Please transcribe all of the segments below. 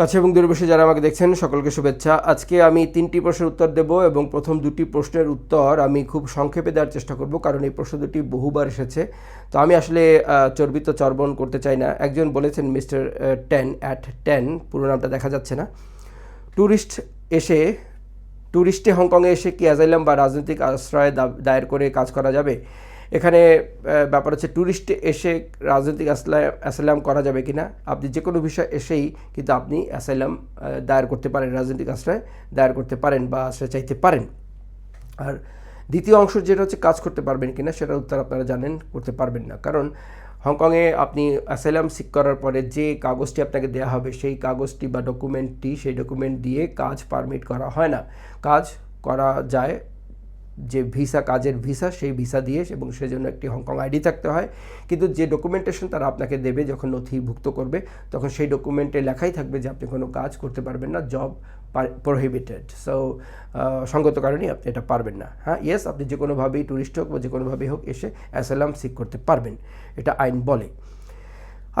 কাছে এবং দূরে বসে যারা আমাকে দেখছেন, সকলকে শুভেচ্ছা। আজকে আমি তিনটি প্রশ্নের উত্তর দেব এবং প্রথম দুটি প্রশ্নের উত্তর আমি খুব সংক্ষেপে দেওয়ার চেষ্টা করব, কারণ এই প্রশ্ন দুটি বহুবার এসেছে। তো আমি আসলে চর্বিত চর্বণ করতে চাই না। একজন বলেছেন, মিস্টার টেন অ্যাট টেন পুরো নামটা দেখা যাচ্ছে না। ট্যুরিস্ট এসে ট্যুরিস্টে হংকংয়ে এসে কি অ্যাজাইলাম বা রাজনৈতিক আশ্রয় দায়ের করে কাজ করা যাবে? এখানে ব্যাপার হচ্ছে ট্যুরিস্টে এসে রাজনৈতিক অ্যাসাইলাম করা যাবে কি না আপনি যে কোনো বিষয় এসেই কিন্তু আপনি অ্যাসাইলাম দায়ের করতে পারেন, রাজনৈতিক আশ্রয় দায়ের করতে পারেন বা আশ্রয় চাইতে পারেন। আর দ্বিতীয় অংশ যেটা হচ্ছে কাজ করতে পারবেন কিনা, সেটার উত্তর আপনারা জানেন, করতে পারবেন না। কারণ হংকংয়ে আপনি অ্যাসাইলাম সিক করার পরে যে কাগজটি আপনাকে দেওয়া হবে, সেই কাগজটি বা ডকুমেন্টটি সেই ডকুমেন্ট দিয়ে কাজ পারমিট করা হয় না। কাজ করা যায় যে ভিসা, কাজের ভিসা, সেই ভিসা দিয়ে এবং সেজন্য একটি হংকং আইডি থাকতে হয়। কিন্তু যে ডকুমেন্টেশন তারা আপনাকে দেবে যখন নথিভুক্ত করবে, তখন সেই ডকুমেন্টে লেখাই থাকবে যে আপনি কোনো কাজ করতে পারবেন না জব প্রহিবিটেড সো সঙ্গত কারণেই আপনি এটা পারবেন না। হ্যাঁ ইয়েস আপনি যে কোনোভাবেই ট্যুরিস্ট হোক বা যে কোনোভাবেই হোক এসে অ্যাসালাম সিক করতে পারবেন। এটা আইন বলে।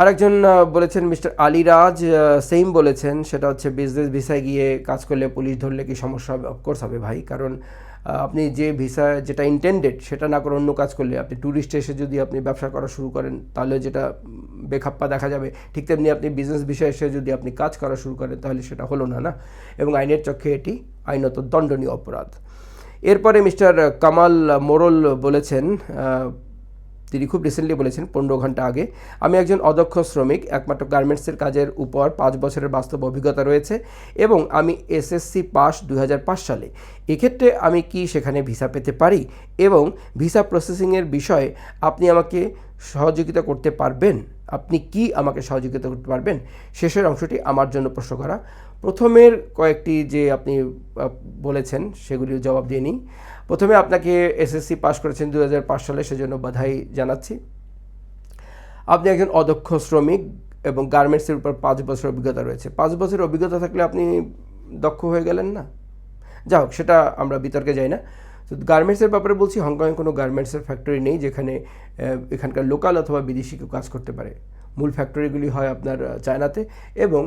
আরেকজন বলেছেন মিস্টার আলিরাজ সেম বলেছেন, সেটা হচ্ছে বিজনেস ভিসায় গিয়ে কাজ করলে পুলিশ ধরলে কি সমস্যা হবে? অফকোর্স হবে ভাই, কারণ আপনি যে ভিসা যেটা ইন্টেন্ডেড সেটা না করে অন্য কাজ করলে, আপনি ট্যুরিস্ট এসে যদি আপনি ব্যবসা করা শুরু করেন, তাহলে যেটা বেখাপ্পা দেখা যাবে। ঠিক তেমনি আপনি বিজনেস বিষয়ে এসে যদি আপনি কাজ করা শুরু করেন, তাহলে সেটা হলো না না? এবং আইনের চক্ষে এটি আইনত দণ্ডনীয় অপরাধ। এরপরে মিস্টার কামাল মোরল বলেছেন তিনি খুব রিসেন্টলি বলেছেন, পনেরো ঘণ্টা আগে, আমি একজন অদক্ষ শ্রমিক, একমাত্র গার্মেন্টসের কাজের উপর পাঁচ বছরের বাস্তব অভিজ্ঞতা রয়েছে এবং আমি এসএসসি পাস দুই হাজার পাঁচ সালে। এক্ষেত্রে আমি কি সেখানে ভিসা পেতে পারি? এবং ভিসা প্রসেসিংয়ের বিষয়ে আপনি আমাকে সহযোগিতা করতে পারবেন? আপনি কি আমাকে সহযোগিতা করতে পারবেন? শেষের অংশটি আমার জন্য প্রশ্ন করা। প্রথমের কয়েকটি যে আপনি বলেছেন সেগুলির জবাব দিয়ে নিই। প্রথমে আপনাকে এসএসসি পাস করেছেন দু হাজার পাঁচ সালে, সেজন্য বাধাই জানাচ্ছি। আপনি একজন অদক্ষ শ্রমিক এবং গার্মেন্টসের উপর পাঁচ বছর অভিজ্ঞতা রয়েছে। পাঁচ বছর অভিজ্ঞতা থাকলে আপনি দক্ষ হয়ে গেলেন না? যাই হোক সেটা আমরা বিতর্কে যাই না। তো গার্মেন্টসের ব্যাপারে বলছি হংকংয়ে কোনো গার্মেন্টসের ফ্যাক্টরি নেই যেখানে এখানকার লোকাল অথবা বিদেশি কেউ কাজ করতে পারে। মূল ফ্যাক্টরিগুলি হয় আপনার চায়নাতে এবং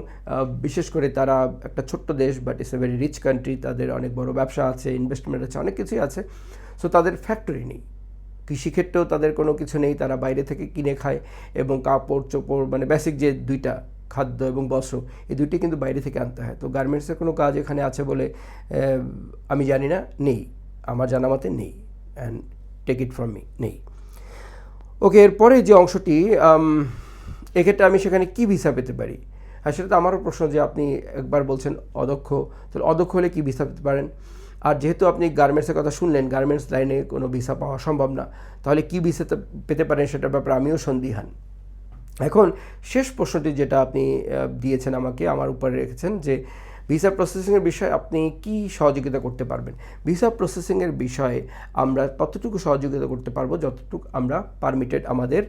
বিশেষ করে তারা একটা ছোট্ট দেশ but it's a very rich country তাদের অনেক বড় ব্যবসা আছে ইনভেস্টমেন্ট আছে, অনেক কিছুই আছে। সো তাদের ফ্যাক্টরি নেই। কৃষিক্ষেত্রেও তাদের কোনো কিছু নেই, তারা বাইরে থেকে কিনে খায় এবং কাপড় চোপড় মানে বেসিক যে দুইটা খাদ্য এবং বস্ত্র, এই দুইটি কিন্তু বাইরে থেকে আনতে হয়। তো গার্মেন্টসের কোনো কাজ এখানে আছে বলে আমি জানি না, নেই। আমার জানা মতে নেই and take it from me নেই। ওকে এরপরে যে অংশটি এক্ষেত্রে আমি সেখানে কি ভিসা পেতে পারি? হ্যাঁ সেটা তো আমারও প্রশ্ন যে আপনি একবার বলছেন অদক্ষ, তাহলে অদক্ষ হলে কি ভিসা পেতে পারেন? আর যেহেতু আপনি গার্মেন্টসের কথা শুনলেন গার্মেন্টস লাইনে কোনো ভিসা পাওয়া সম্ভব না, তাহলে কী ভিসা পেতে পারেন সেটার ব্যাপারে আমিও সন্দিহান। এখন শেষ প্রশ্নটি যেটা আপনি দিয়েছেন আমাকে, আমার উপরে রেখেছেন যে ভিসা প্রসেসিংয়ের বিষয়ে আপনি কি সহযোগিতা করতে পারবেন? ভিসা প্রসেসিংয়ের বিষয়ে আমরা ততটুকু সহযোগিতা করতে পারব, যতটুকু আমরা পারমিটেড আমাদের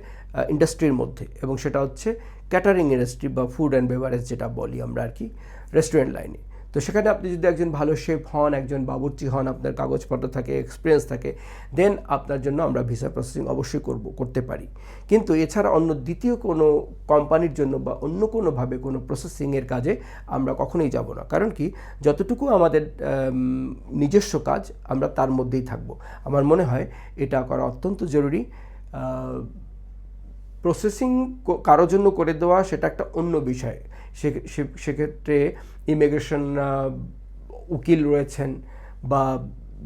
ইন্ডাস্ট্রির মধ্যে? এবং সেটা হচ্ছে ক্যাটারিং ইন্ডাস্ট্রি বা ফুড অ্যান্ড বেভারেজ যেটা বলি আমরা আর কি রেস্টুরেন্ট লাইনে তো সেখানে আপনি যদি একজন ভালো শেফ হন, একজন বাবুর্চি হন, আপনার কাগজপত্র থাকে এক্সপিরিয়েন্স থাকে দেন আপনার জন্য আমরা ভিসা প্রসেসিং অবশ্যই করব, করতে পারি। কিন্তু এছাড়া অন্য দ্বিতীয় কোনো কোম্পানির জন্য বা অন্য কোনোভাবে কোনো প্রসেসিংয়ের কাজে আমরা কখনোই যাব না। কারণ কি? যতটুকু আমাদের নিজস্ব কাজ আমরা তার মধ্যেই থাকব। আমার মনে হয় এটা করা অত্যন্ত জরুরি। প্রসেসিং কারোর জন্য করে দেওয়া সেটা একটা অন্য বিষয়। সেক্ষেত্রে ইমিগ্রেশন উকিল রয়েছেন বা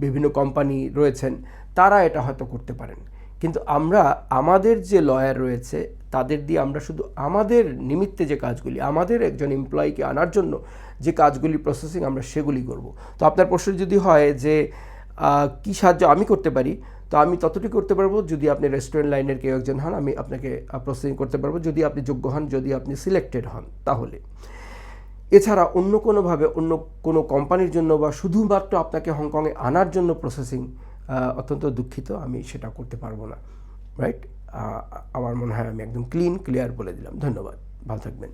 বিভিন্ন কোম্পানি রয়েছেন, তারা এটা হয়তো করতে পারেন। কিন্তু আমরা, আমাদের যে লয়ার রয়েছে, তাদের দিয়ে আমরা শুধু আমাদের নিমিত্তে যে কাজগুলি, আমাদের একজন এমপ্লয়িকে আনার জন্য যে কাজগুলি প্রসেসিং আমরা সেগুলি করব। তো আপনার প্রশ্ন যদি হয় যে কি সাহায্য আমি করতে পারি তো আমি ততটি করতে পারব যদি আপনি রেস্টুরেন্ট লাইনের কেউ একজন হন, আমি আপনাকে প্রসেসিং করতে পারব। যদি আপনি যোগ্য হন, যদি আপনি সিলেক্টেড হন, তাহলে। এছাড়া অন্য কোনোভাবে, অন্য কোনো কোম্পানির জন্য বা শুধুমাত্র আপনাকে হংকংয়ে আনার জন্য প্রসেসিং অত্যন্ত দুঃখিত, আমি সেটা করতে পারব না। রাইট আমার মনে হয় আমি একদম ক্লিন ক্লিয়ার বলে দিলাম। ধন্যবাদ। ভালো থাকবেন।